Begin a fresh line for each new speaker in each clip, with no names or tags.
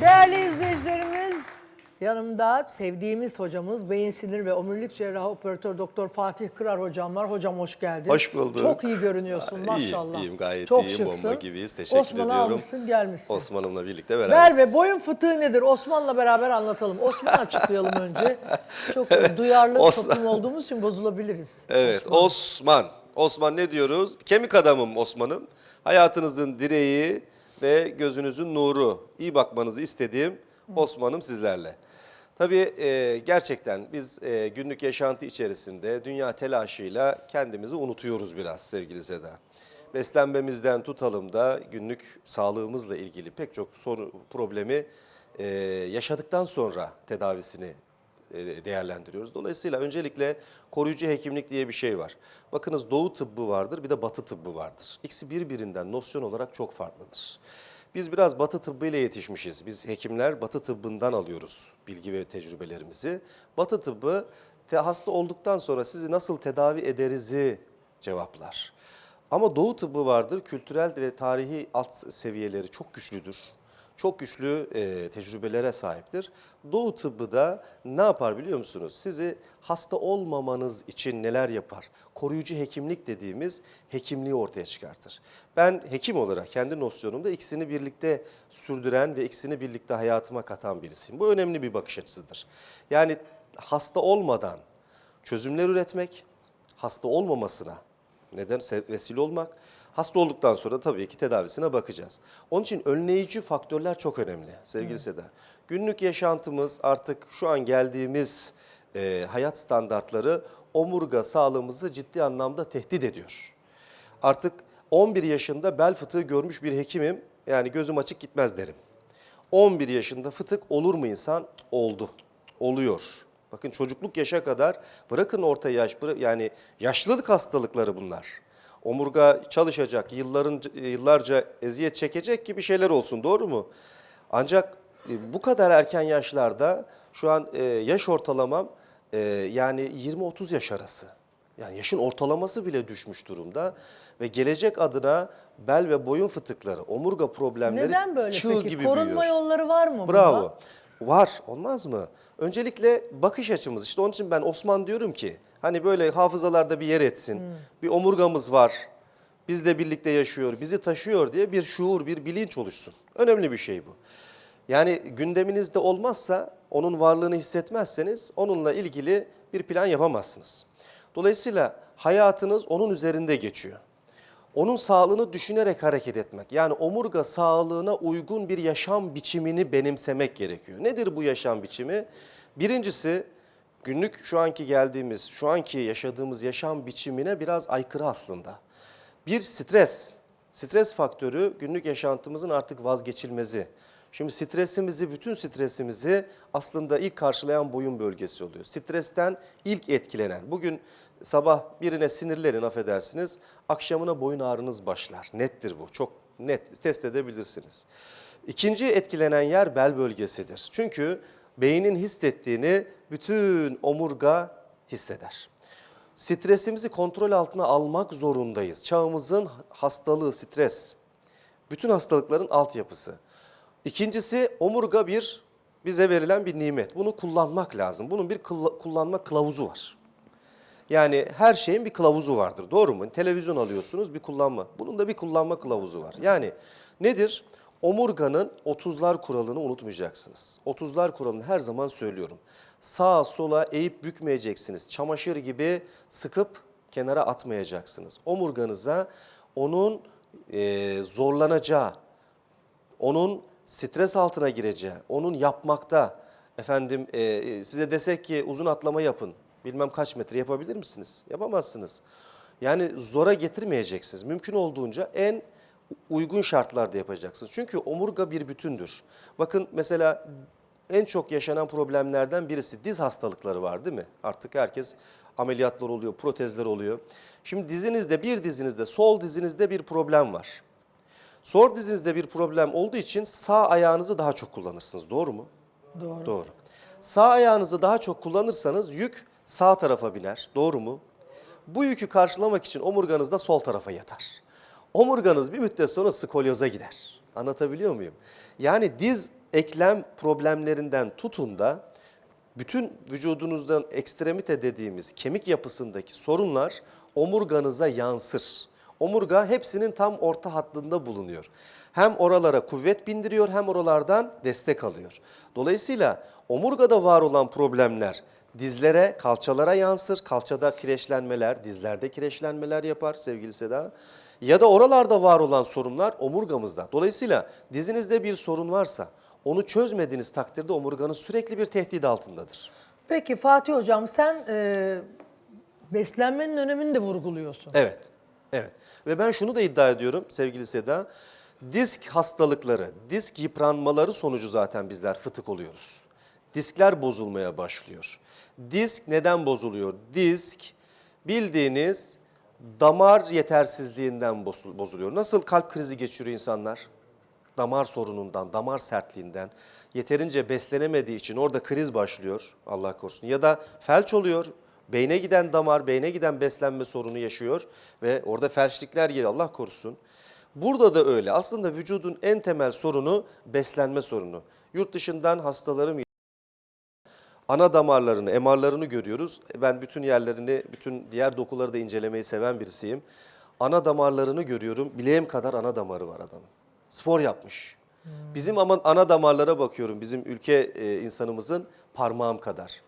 Değerli izleyicilerimiz, yanımda sevdiğimiz hocamız beyin sinir ve omurilik cerrahı operatör doktor Fatih Kırar hocam var. Hocam hoş geldin.
Hoş bulduk.
Çok iyi görünüyorsun
İyiyim,
maşallah.
iyiyim, gayet
Çok
iyiyim,
şıksın.
bomba gibiyiz. Teşekkür
Osman'ı
ediyorum.
almışsın gelmişsin.
Osman'ımla birlikte beraberiz.
Merve boyun fıtığı nedir? Osman'la beraber anlatalım. Osman açıklayalım önce. Çok duyarlı
Os-
toplum olduğumuz için bozulabiliriz.
Evet,
Osman.
Osman. Osman ne diyoruz? Kemik adamım Osman'ım. Hayatınızın direği ve gözünüzün nuru. İyi bakmanızı istediğim Osman'ım sizlerle. Tabii e, gerçekten biz e, günlük yaşantı içerisinde dünya telaşıyla kendimizi unutuyoruz biraz sevgili Seda. Beslenmemizden tutalım da günlük sağlığımızla ilgili pek çok sorun, problemi e, yaşadıktan sonra tedavisini değerlendiriyoruz. Dolayısıyla öncelikle koruyucu hekimlik diye bir şey var. Bakınız doğu tıbbı vardır bir de batı tıbbı vardır. İkisi birbirinden nosyon olarak çok farklıdır. Biz biraz batı tıbbı ile yetişmişiz. Biz hekimler batı tıbbından alıyoruz bilgi ve tecrübelerimizi. Batı tıbbı hasta olduktan sonra sizi nasıl tedavi ederizi cevaplar. Ama doğu tıbbı vardır. Kültürel ve tarihi alt seviyeleri çok güçlüdür çok güçlü e, tecrübelere sahiptir. Doğu tıbbı da ne yapar biliyor musunuz? Sizi hasta olmamanız için neler yapar? Koruyucu hekimlik dediğimiz hekimliği ortaya çıkartır. Ben hekim olarak kendi nosyonumda ikisini birlikte sürdüren ve ikisini birlikte hayatıma katan birisiyim. Bu önemli bir bakış açısıdır. Yani hasta olmadan çözümler üretmek, hasta olmamasına neden vesile olmak. Hasta olduktan sonra tabii ki tedavisine bakacağız. Onun için önleyici faktörler çok önemli sevgili Seda. Günlük yaşantımız artık şu an geldiğimiz e, hayat standartları omurga sağlığımızı ciddi anlamda tehdit ediyor. Artık 11 yaşında bel fıtığı görmüş bir hekimim. Yani gözüm açık gitmez derim. 11 yaşında fıtık olur mu insan? Oldu. Oluyor. Bakın çocukluk yaşa kadar bırakın orta yaş yani yaşlılık hastalıkları bunlar. Omurga çalışacak, yılların yıllarca eziyet çekecek gibi şeyler olsun doğru mu? Ancak e, bu kadar erken yaşlarda şu an e, yaş ortalamam e, yani 20-30 yaş arası. Yani yaşın ortalaması bile düşmüş durumda ve gelecek adına bel ve boyun fıtıkları, omurga problemleri
Neden böyle
çığ
peki?
gibi
Korunma
büyüyor.
yolları var mı?
Bravo. Var, olmaz mı? Öncelikle bakış açımız. İşte onun için ben Osman diyorum ki, hani böyle hafızalarda bir yer etsin.
Hmm.
Bir omurgamız var, bizle birlikte yaşıyor, bizi taşıyor diye bir şuur, bir bilinç oluşsun. Önemli bir şey bu. Yani gündeminizde olmazsa, onun varlığını hissetmezseniz onunla ilgili bir plan yapamazsınız. Dolayısıyla hayatınız onun üzerinde geçiyor. Onun sağlığını düşünerek hareket etmek. Yani omurga sağlığına uygun bir yaşam biçimini benimsemek gerekiyor. Nedir bu yaşam biçimi? Birincisi günlük şu anki geldiğimiz, şu anki yaşadığımız yaşam biçimine biraz aykırı aslında. Bir stres. Stres faktörü günlük yaşantımızın artık vazgeçilmezi. Şimdi stresimizi, bütün stresimizi aslında ilk karşılayan boyun bölgesi oluyor. Stresten ilk etkilenen. Bugün sabah birine sinirlerin affedersiniz, akşamına boyun ağrınız başlar. Nettir bu, çok net, test edebilirsiniz. İkinci etkilenen yer bel bölgesidir. Çünkü beynin hissettiğini bütün omurga hisseder. Stresimizi kontrol altına almak zorundayız. Çağımızın hastalığı stres. Bütün hastalıkların altyapısı. İkincisi omurga bir bize verilen bir nimet. Bunu kullanmak lazım. Bunun bir kullanma kılavuzu var. Yani her şeyin bir kılavuzu vardır. Doğru mu? Televizyon alıyorsunuz bir kullanma. Bunun da bir kullanma kılavuzu var. Yani nedir? Omurganın 30'lar kuralını unutmayacaksınız. 30'lar kuralını her zaman söylüyorum. Sağa sola eğip bükmeyeceksiniz. Çamaşır gibi sıkıp kenara atmayacaksınız. Omurganıza onun eee, zorlanacağı, onun stres altına gireceği, onun yapmakta, efendim e, size desek ki uzun atlama yapın, bilmem kaç metre yapabilir misiniz? Yapamazsınız. Yani zora getirmeyeceksiniz. Mümkün olduğunca en uygun şartlarda yapacaksınız. Çünkü omurga bir bütündür. Bakın mesela en çok yaşanan problemlerden birisi diz hastalıkları var değil mi? Artık herkes ameliyatlar oluyor, protezler oluyor. Şimdi dizinizde bir dizinizde, sol dizinizde bir problem var. Sol dizinizde bir problem olduğu için sağ ayağınızı daha çok kullanırsınız. Doğru mu?
Doğru.
Doğru. Sağ ayağınızı daha çok kullanırsanız yük sağ tarafa biner. Doğru mu? Bu yükü karşılamak için omurganız da sol tarafa yatar. Omurganız bir müddet sonra skolyoza gider. Anlatabiliyor muyum? Yani diz eklem problemlerinden tutun da bütün vücudunuzdan ekstremite dediğimiz kemik yapısındaki sorunlar omurganıza yansır. Omurga hepsinin tam orta hattında bulunuyor. Hem oralara kuvvet bindiriyor hem oralardan destek alıyor. Dolayısıyla omurgada var olan problemler dizlere, kalçalara yansır. Kalçada kireçlenmeler, dizlerde kireçlenmeler yapar sevgili Seda. Ya da oralarda var olan sorunlar omurgamızda. Dolayısıyla dizinizde bir sorun varsa onu çözmediğiniz takdirde omurganız sürekli bir tehdit altındadır.
Peki Fatih Hocam sen e, beslenmenin önemini de vurguluyorsun.
Evet, evet. Ve ben şunu da iddia ediyorum sevgili Seda. Disk hastalıkları, disk yıpranmaları sonucu zaten bizler fıtık oluyoruz. Diskler bozulmaya başlıyor. Disk neden bozuluyor? Disk bildiğiniz damar yetersizliğinden bozu- bozuluyor. Nasıl kalp krizi geçiriyor insanlar? damar sorunundan, damar sertliğinden yeterince beslenemediği için orada kriz başlıyor Allah korusun. Ya da felç oluyor, beyne giden damar, beyne giden beslenme sorunu yaşıyor ve orada felçlikler geliyor Allah korusun. Burada da öyle. Aslında vücudun en temel sorunu beslenme sorunu. Yurt dışından hastalarım ana damarlarını, MR'larını görüyoruz. Ben bütün yerlerini, bütün diğer dokuları da incelemeyi seven birisiyim. Ana damarlarını görüyorum. Bileğim kadar ana damarı var adamın. Spor yapmış. Bizim ama ana damarlara bakıyorum. Bizim ülke e, insanımızın parmağım kadar.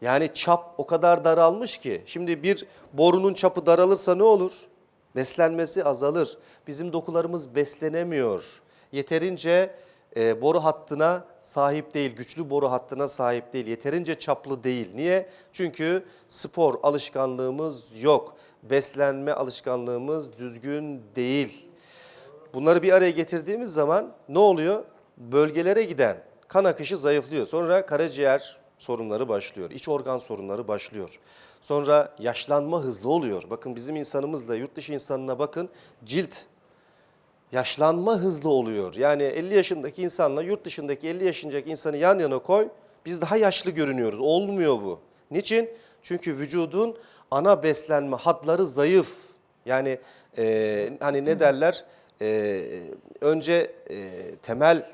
Yani çap o kadar daralmış ki. Şimdi bir borunun çapı daralırsa ne olur? Beslenmesi azalır. Bizim dokularımız beslenemiyor. Yeterince e, boru hattına sahip değil, güçlü boru hattına sahip değil, yeterince çaplı değil. Niye? Çünkü spor alışkanlığımız yok. Beslenme alışkanlığımız düzgün değil. Bunları bir araya getirdiğimiz zaman ne oluyor? Bölgelere giden kan akışı zayıflıyor. Sonra karaciğer sorunları başlıyor. iç organ sorunları başlıyor. Sonra yaşlanma hızlı oluyor. Bakın bizim insanımızla yurt dışı insanına bakın cilt yaşlanma hızlı oluyor. Yani 50 yaşındaki insanla yurt dışındaki 50 yaşındaki insanı yan yana koy. Biz daha yaşlı görünüyoruz. Olmuyor bu. Niçin? Çünkü vücudun ana beslenme hatları zayıf. Yani e, hani ne derler? E, önce e, temel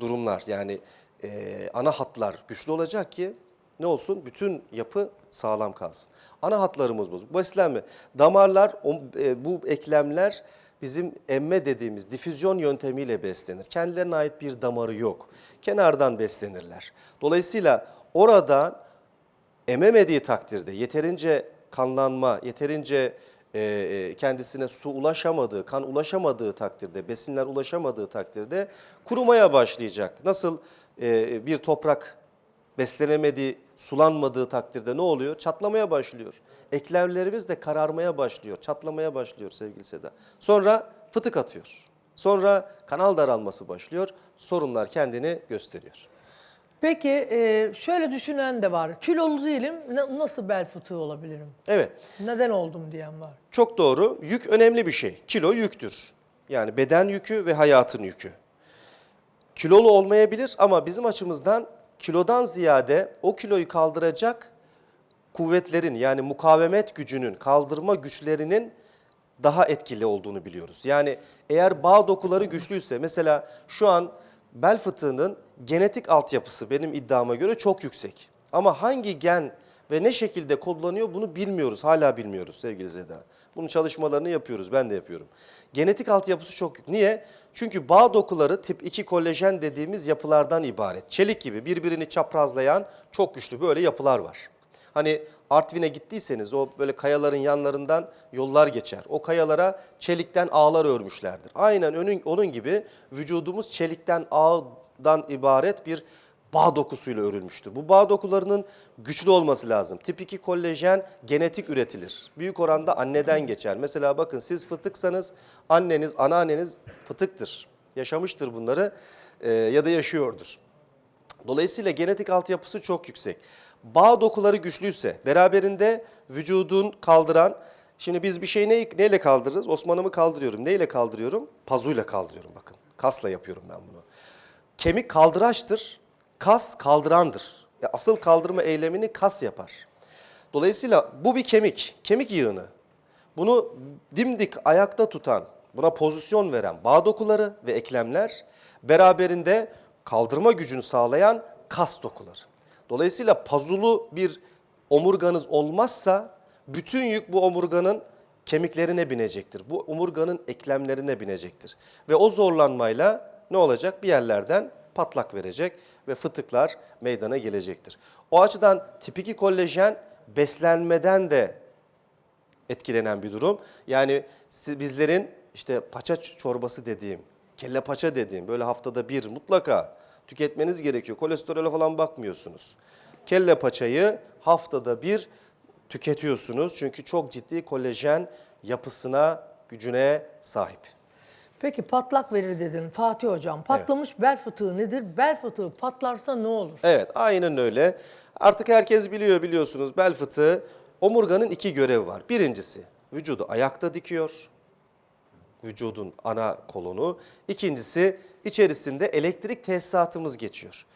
durumlar yani e, ana hatlar güçlü olacak ki ne olsun? Bütün yapı sağlam kalsın. Ana hatlarımız bozuk. Beslenme. Damarlar, o- e, bu eklemler bizim emme dediğimiz difüzyon yöntemiyle beslenir. Kendilerine ait bir damarı yok. Kenardan beslenirler. Dolayısıyla oradan ememediği takdirde yeterince kanlanma, yeterince e, e, kendisine su ulaşamadığı, kan ulaşamadığı takdirde, besinler ulaşamadığı takdirde kurumaya başlayacak. Nasıl e, bir toprak beslenemediği, sulanmadığı takdirde ne oluyor? Çatlamaya başlıyor. Eklemlerimiz de kararmaya başlıyor, çatlamaya başlıyor sevgili Seda. Sonra fıtık atıyor. Sonra kanal daralması başlıyor. Sorunlar kendini gösteriyor.
Peki e, şöyle düşünen de var. Kilolu değilim na- nasıl bel fıtığı olabilirim?
Evet.
Neden oldum diyen var.
Çok doğru. Yük önemli bir şey. Kilo yüktür. Yani beden yükü ve hayatın yükü. Kilolu olmayabilir ama bizim açımızdan kilodan ziyade o kiloyu kaldıracak kuvvetlerin yani mukavemet gücünün, kaldırma güçlerinin daha etkili olduğunu biliyoruz. Yani eğer bağ dokuları güçlüyse mesela şu an bel fıtığının genetik altyapısı benim iddiama göre çok yüksek. Ama hangi gen ve ne şekilde kodlanıyor bunu bilmiyoruz. Hala bilmiyoruz sevgili Zeda. Bunun çalışmalarını yapıyoruz. Ben de yapıyorum. Genetik altyapısı çok yüksek. Niye? Çünkü bağ dokuları tip 2 kolajen dediğimiz yapılardan ibaret. Çelik gibi birbirini çaprazlayan çok güçlü böyle yapılar var. Hani Artvin'e gittiyseniz o böyle kayaların yanlarından yollar geçer. O kayalara çelikten ağlar örmüşlerdir. Aynen onun, onun gibi vücudumuz çelikten ağdan ibaret bir bağ dokusuyla örülmüştür. Bu bağ dokularının güçlü olması lazım. Tip 2 kolajen genetik üretilir. Büyük oranda anneden geçer. Mesela bakın siz fıtıksanız anneniz, anneanneniz fıtıktır. Yaşamıştır bunları e, ya da yaşıyordur. Dolayısıyla genetik altyapısı çok yüksek. Bağ dokuları güçlüyse, beraberinde vücudun kaldıran, şimdi biz bir şeyi ne, neyle kaldırırız? Osman'ımı kaldırıyorum. Neyle kaldırıyorum? Pazuyla kaldırıyorum bakın. Kasla yapıyorum ben bunu. Kemik kaldıraçtır, kas kaldırandır. Ya asıl kaldırma eylemini kas yapar. Dolayısıyla bu bir kemik, kemik yığını. Bunu dimdik ayakta tutan, buna pozisyon veren bağ dokuları ve eklemler beraberinde kaldırma gücünü sağlayan kas dokuları. Dolayısıyla pazulu bir omurganız olmazsa bütün yük bu omurganın kemiklerine binecektir. Bu omurganın eklemlerine binecektir. Ve o zorlanmayla ne olacak? Bir yerlerden patlak verecek ve fıtıklar meydana gelecektir. O açıdan tip 2 kollajen beslenmeden de etkilenen bir durum. Yani bizlerin işte paça çorbası dediğim, kelle paça dediğim böyle haftada bir mutlaka tüketmeniz gerekiyor. Kolesterole falan bakmıyorsunuz. Kelle paçayı haftada bir tüketiyorsunuz. Çünkü çok ciddi kolajen yapısına, gücüne sahip.
Peki patlak verir dedin Fatih Hocam. Patlamış bel fıtığı nedir? Bel fıtığı patlarsa ne olur?
Evet aynen öyle. Artık herkes biliyor biliyorsunuz bel fıtığı omurganın iki görevi var. Birincisi vücudu ayakta dikiyor. Vücudun ana kolonu. İkincisi içerisinde elektrik tesisatımız geçiyor.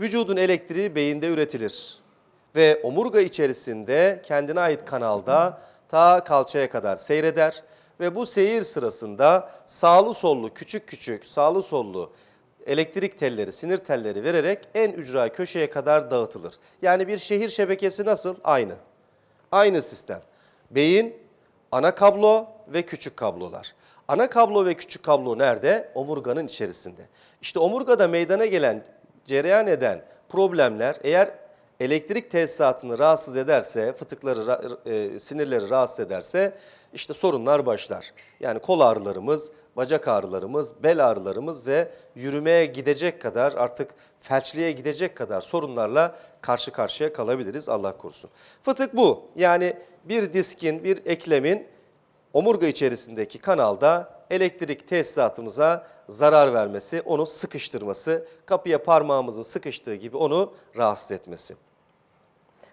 Vücudun elektriği beyinde üretilir. Ve omurga içerisinde kendine ait kanalda ta kalçaya kadar seyreder. Ve bu seyir sırasında sağlı sollu küçük küçük sağlı sollu elektrik telleri, sinir telleri vererek en ücra köşeye kadar dağıtılır. Yani bir şehir şebekesi nasıl? Aynı. Aynı sistem. Beyin, ana kablo ve küçük kablolar. Ana kablo ve küçük kablo nerede? Omurganın içerisinde. İşte omurgada meydana gelen, cereyan eden problemler eğer elektrik tesisatını rahatsız ederse, fıtıkları, e, sinirleri rahatsız ederse işte sorunlar başlar. Yani kol ağrılarımız, bacak ağrılarımız, bel ağrılarımız ve yürümeye gidecek kadar artık felçliğe gidecek kadar sorunlarla karşı karşıya kalabiliriz Allah korusun. Fıtık bu. Yani bir diskin, bir eklemin omurga içerisindeki kanalda elektrik tesisatımıza zarar vermesi, onu sıkıştırması, kapıya parmağımızın sıkıştığı gibi onu rahatsız etmesi.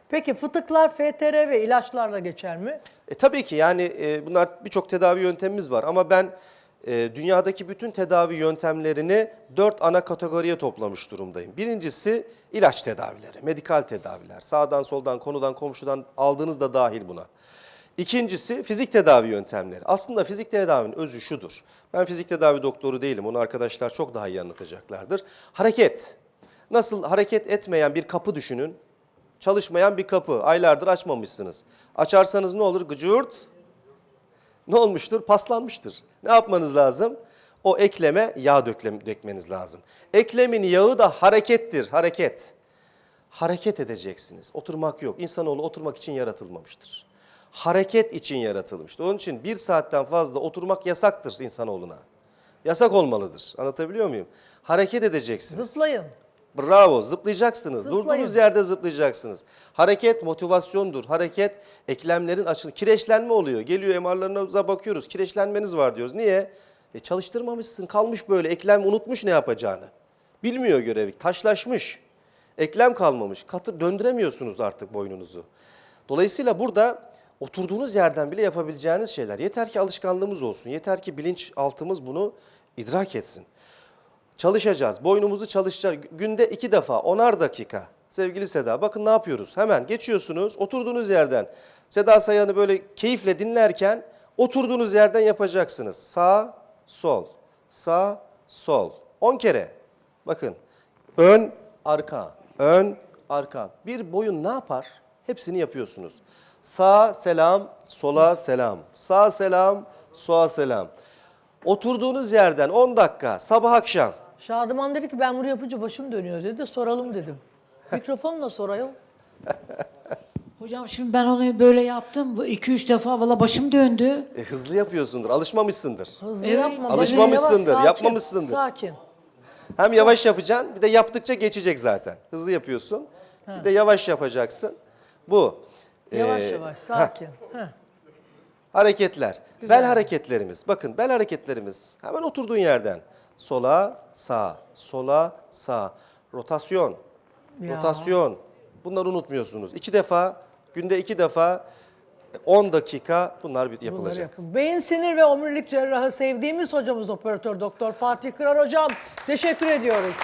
Peki fıtıklar FTR ve ilaçlarla geçer mi?
E, tabii ki yani e, bunlar birçok tedavi yöntemimiz var ama ben e, dünyadaki bütün tedavi yöntemlerini dört ana kategoriye toplamış durumdayım. Birincisi ilaç tedavileri, medikal tedaviler. Sağdan soldan konudan komşudan aldığınız da dahil buna. İkincisi fizik tedavi yöntemleri. Aslında fizik tedavinin özü şudur. Ben fizik tedavi doktoru değilim. Onu arkadaşlar çok daha iyi anlatacaklardır. Hareket. Nasıl hareket etmeyen bir kapı düşünün. Çalışmayan bir kapı. Aylardır açmamışsınız. Açarsanız ne olur? Gıcırt. Ne olmuştur? Paslanmıştır. Ne yapmanız lazım? O ekleme yağ döklem, dökmeniz lazım. Eklemin yağı da harekettir. Hareket. Hareket edeceksiniz. Oturmak yok. İnsanoğlu oturmak için yaratılmamıştır. Hareket için yaratılmıştır. Onun için bir saatten fazla oturmak yasaktır insanoğluna. Yasak olmalıdır. Anlatabiliyor muyum? Hareket edeceksiniz.
Zıplayın.
Bravo, zıplayacaksınız.
Zıplayın.
Durduğunuz yerde zıplayacaksınız. Hareket motivasyondur. Hareket eklemlerin açın. Kireçlenme oluyor. Geliyor MR'larınıza bakıyoruz. Kireçlenmeniz var diyoruz. Niye? E çalıştırmamışsın. Kalmış böyle. Eklem unutmuş ne yapacağını. Bilmiyor görevi. Taşlaşmış. Eklem kalmamış. Katır döndüremiyorsunuz artık boynunuzu. Dolayısıyla burada oturduğunuz yerden bile yapabileceğiniz şeyler. Yeter ki alışkanlığımız olsun. Yeter ki bilinçaltımız bunu idrak etsin. Çalışacağız. Boynumuzu çalışacağız. Günde iki defa, onar dakika. Sevgili Seda bakın ne yapıyoruz? Hemen geçiyorsunuz oturduğunuz yerden. Seda Sayan'ı böyle keyifle dinlerken oturduğunuz yerden yapacaksınız. Sağ, sol, sağ, sol. 10 kere. Bakın ön, arka, ön, arka. Bir boyun ne yapar? Hepsini yapıyorsunuz. Sağ selam, sola selam. Sağ selam, sola selam. Oturduğunuz yerden 10 dakika sabah akşam
Şadıman dedi ki ben bunu yapınca başım dönüyor dedi. Soralım dedim. Mikrofonla sorayım.
Hocam şimdi ben onu böyle yaptım. 2-3 defa valla başım döndü.
E, hızlı yapıyorsundur, alışmamışsındır.
Hızlı
Evet.
yapma.
Alışmamışsındır,
Yavaş, sakin,
yapmamışsındır.
Sakin.
Hem yavaş yapacaksın, bir de yaptıkça geçecek zaten. Hızlı yapıyorsun, bir de yavaş yapacaksın. Bu.
Yavaş
Ee,
yavaş sakin. Heh.
Hareketler. Bel hareketlerimiz. Bakın bel hareketlerimiz hemen oturduğun yerden. Sola, sağa, sola, sağa. Rotasyon.
Ya.
Rotasyon. Bunları unutmuyorsunuz. İki defa, günde iki defa 10 dakika bunlar bir yapılacak.
yapın. Beyin sinir ve omurilik cerrahı sevdiğimiz hocamız operatör doktor Fatih Kırar hocam. Teşekkür ediyoruz.